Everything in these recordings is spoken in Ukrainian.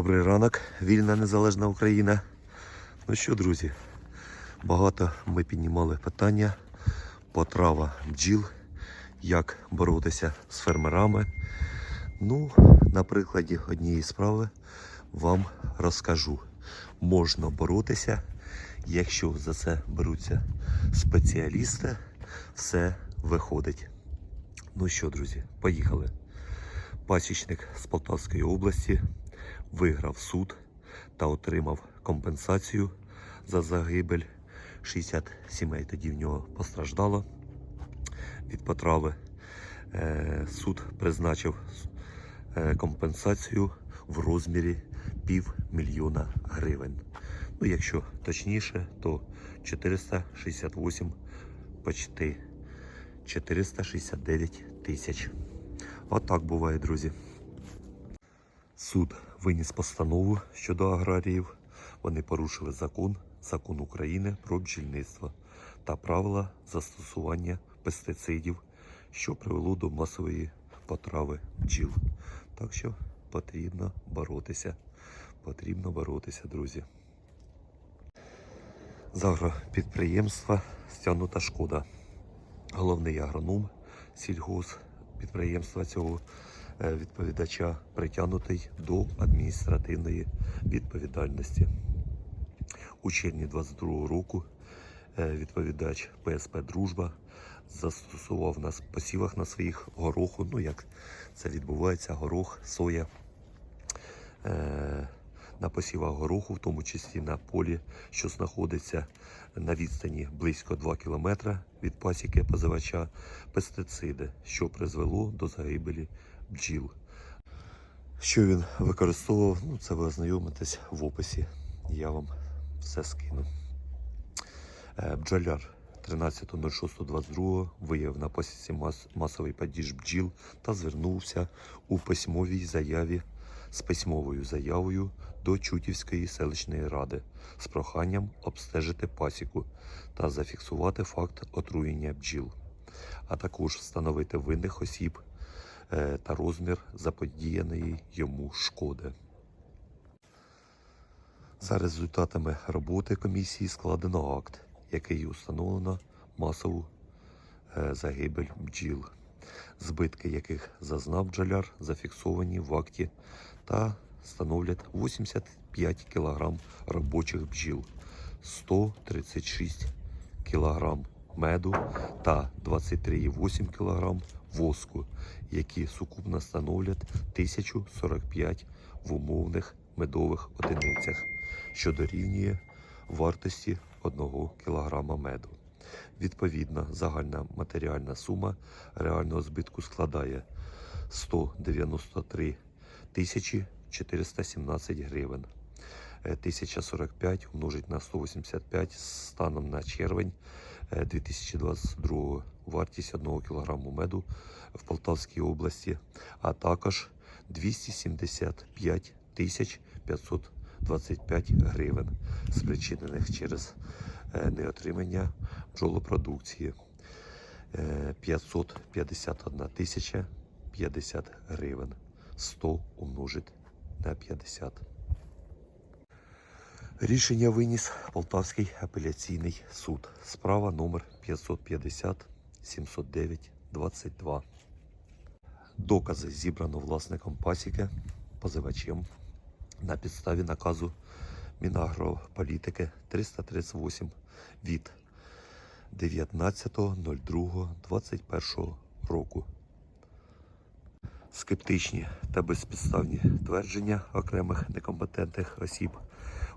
Добрий ранок, вільна незалежна Україна. Ну що, друзі, багато ми піднімали питання потрава бджіл, як боротися з фермерами. Ну, на прикладі однієї справи вам розкажу. Можна боротися, якщо за це беруться спеціалісти, все виходить. Ну що, друзі, поїхали. Пасічник з Полтавської області виграв суд та отримав компенсацію за загибель. 60 сімей тоді в нього постраждало від потрави. Е, Суд призначив е, компенсацію в розмірі півмільйона гривень. Ну, якщо точніше, то 468 почти 469 тисяч. Отак буває, друзі. Суд виніс постанову щодо аграріїв. Вони порушили закон, закон України про бджільництво та правила застосування пестицидів, що привело до масової потрави бджіл. Так що потрібно боротися. Потрібно боротися, друзі. З агропідприємства стягнута шкода. Головний агроном сільгос підприємства цього відповідача притягнутий до адміністративної відповідальності. У червні 22 року е, відповідач ПСП Дружба застосував на посівах на своїх гороху. Ну як це відбувається, горох, соя. Е, на посівах гороху, в тому числі на полі, що знаходиться на відстані близько 2 км від пасіки позивача, пестициди, що призвело до загибелі бджіл. Що він використовував, ну це ви ознайомитесь в описі. Я вам все скину. Е, Бджоляр 13.06.22 виявив на посіці мас- масовий падіж бджіл та звернувся у письмовій заяві з письмовою заявою до Чутівської селищної ради з проханням обстежити пасіку та зафіксувати факт отруєння бджіл, а також встановити винних осіб та розмір заподіяної йому шкоди. За результатами роботи комісії складено акт, який установлено масову е, загибель бджіл, збитки яких зазнав бджоляр, зафіксовані в акті та становлять 85 кг робочих бджіл, 136 кг меду та 23,8 кг воску, які сукупно становлять 1045 в умовних медових одиницях, що дорівнює вартості 1 кг меду. Відповідно, загальна матеріальна сума реального збитку складає 193 тисячі 417 гривень. Е, 1045 умножить на 185 станом на червень е, 2022 вартість 1 кг меду в Полтавській області, а також 275 тисяч 525 гривень, спричинених через е, неотримання бджолопродукції. Е, 551 тисяча 50 гривень. 100 умножить на 50. Рішення виніс Полтавський апеляційний суд. Справа номер 550 709 22. Докази зібрано власником пасіки, позивачем на підставі наказу Мінагрополітики 338 від 19.02.21 року. Скептичні та безпідставні твердження окремих некомпетентних осіб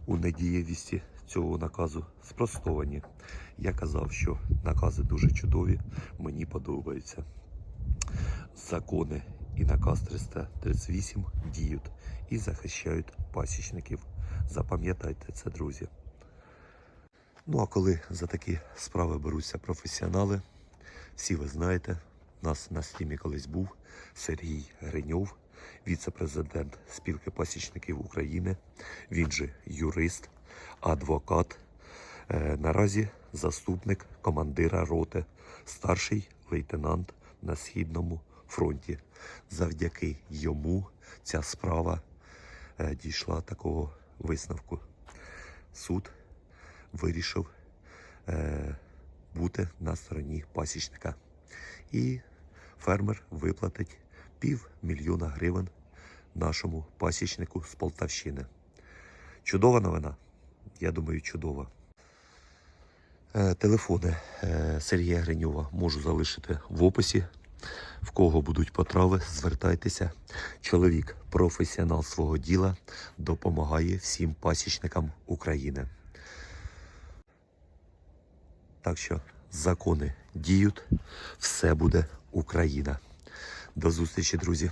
у недієвісті цього наказу спростовані. Я казав, що накази дуже чудові, мені подобаються. Закони і наказ 338 діють і захищають пасічників. Запам'ятайте це, друзі. Ну а коли за такі справи беруться професіонали, всі ви знаєте, нас на стімі колись був Сергій Гриньов, віце-президент спілки пасічників України. Він же юрист, адвокат. Е, наразі заступник командира роти, старший лейтенант на Східному фронті. Завдяки йому ця справа е, дійшла такого висновку. Суд вирішив е, бути на стороні пасічника. І фермер виплатить півмільйона гривень нашому пасічнику з Полтавщини. Чудова новина? Я думаю, чудова. Е, Телефони е, Сергія Гриньова можу залишити в описі. В кого будуть потрави, звертайтеся. Чоловік, професіонал свого діла, допомагає всім пасічникам України. Так що закони діють, все буде Україна. До зустрічі, друзі!